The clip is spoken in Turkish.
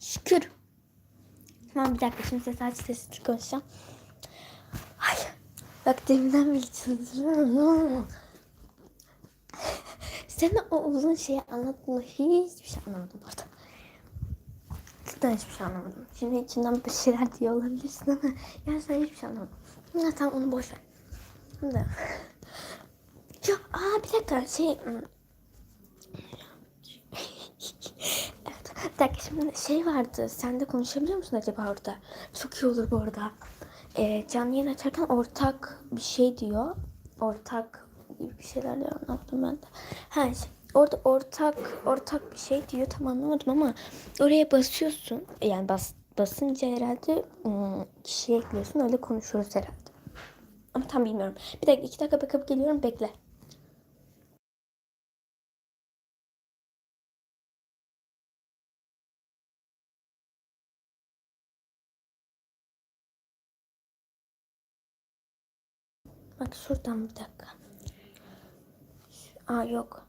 Şükür. Tamam bir dakika şimdi ses aç sesli konuşacağım. Ay. Bak deminden beri çıldırıyorum. Sana o uzun şeyi anlattığında hiçbir şey anlamadım orada. Cidden hiçbir şey anlamadım. Şimdi içinden bir şeyler diyor olabilirsin ama sen hiçbir şey anlamadım. Ya tamam onu boş ver. Şimdi. Ya aa bir dakika şey... Bir dakika şimdi şey vardı. Sen de konuşabiliyor musun acaba orada? Çok iyi olur bu arada. Ee, canlı yayın açarken ortak bir şey diyor. Ortak gibi bir şeyler diyor. Anlattım ben de. Ha, şey, orada ortak ortak bir şey diyor. Tam anlamadım ama oraya basıyorsun. Yani bas, basınca herhalde ım, kişiye ekliyorsun. Öyle konuşuyoruz herhalde. Ama tam bilmiyorum. Bir dakika iki dakika bakıp geliyorum. Bekle. Bak şuradan bir dakika. Aa yok.